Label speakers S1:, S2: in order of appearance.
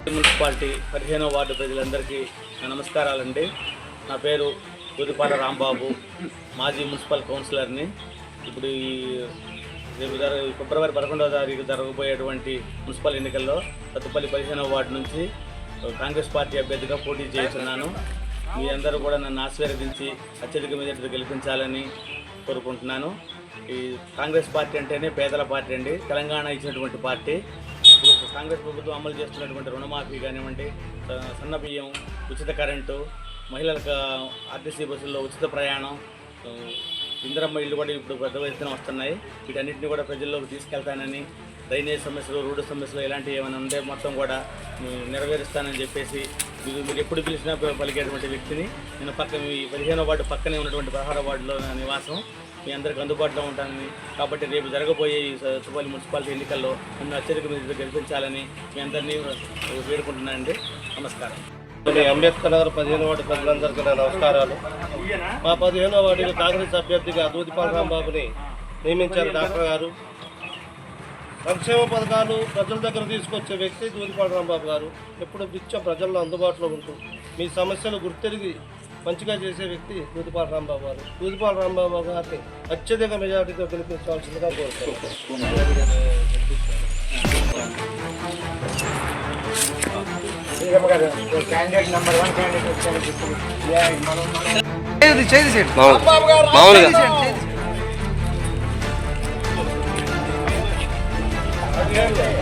S1: Municipality పదిహేనో ward ప్రజలందరికీ నమస్కారాలండి. నా పేరు గుదిపాల రాంబాబు మాజీ మున్సిపల్ కౌన్సిలర్ని. ఇప్పుడు ఈ రేపు జర ఫిబ్రవరి పదకొండవ తారీఖు జరగబోయేటువంటి మున్సిపల్ ఎన్నికల్లో సత్తుపల్లి పదిహేనవ వార్డు నుంచి కాంగ్రెస్ పార్టీ అభ్యర్థిగా పోటీ చేస్తున్నాను. మీ అందరూ కూడా నన్ను ఆశీర్వదించి అత్యధిక మెజార్టీతో గెలిపించాలని కోరుకుంటున్నాను. ఈ కాంగ్రెస్ పార్టీ అంటేనే పేదల పార్టీ అండి. తెలంగాణ ఇచ్చినటువంటి పార్టీ. ఇప్పుడు కాంగ్రెస్ ప్రభుత్వం అమలు చేస్తున్నటువంటి రుణమాఫీ కానివ్వండి సన్న బియ్యం ఉచిత కరెంటు మహిళలకు ఆర్టీసీ బస్సుల్లో ఉచిత ప్రయాణం ఇందిరమ్మ ఇల్లు కూడా ఇప్పుడు పెద్ద ఎత్తున వస్తున్నాయి. వీటన్నిటిని కూడా ప్రజల్లోకి తీసుకెళ్తానని డ్రైనేజ్ సమస్యలు రోడ్డు సమస్యలు ఇలాంటివి ఏమైనా ఉంటే మొత్తం కూడా నెరవేరుస్తానని చెప్పేసి మీరు ఎప్పుడు పిలిచినా పలికేటువంటి వ్యక్తిని. నేను పక్క మీ పదిహేనో వార్డు పక్కనే ఉన్నటువంటి పదహారో వార్డులో నా నివాసం. మీ అందరికి అందుబాటులో ఉంటానని. కాబట్టి రేపు జరగబోయే ఈ సుపల్లి మున్సిపాలిటీ ఎన్నికల్లో నన్ను అత్యధిక మీద గెలిపించాలని మీ అందరినీ వేడుకుంటున్నానండి. నమస్కారం.
S2: అంబేద్కర్ నగర్ పదిహేను వార్డు ప్రజలందరికీ నా నమస్కారాలు. మా పదిహేనో వార్డుకి కాంగ్రెస్ అభ్యర్థిగా దూదిపాల రాంబాబుని నియమించారు డాక్టర్ గారు. సంక్షేమ పథకాలు ప్రజల దగ్గర తీసుకొచ్చే వ్యక్తి దూదిపాల రాంబాబు గారు. ఎప్పుడు నిత్యం ప్రజల్లో అందుబాటులో ఉంటూ మీ సమస్యలు గుర్తెరిగి మంచిగా చేసే వ్యక్తి దూదిపాల రాంబాబు గారు. దూదిపాల రాంబాబు గారిని అత్యధిక మెజార్టీతో గెలిపించవలసిందిగా కోరుతున్నాను.
S3: Gracias.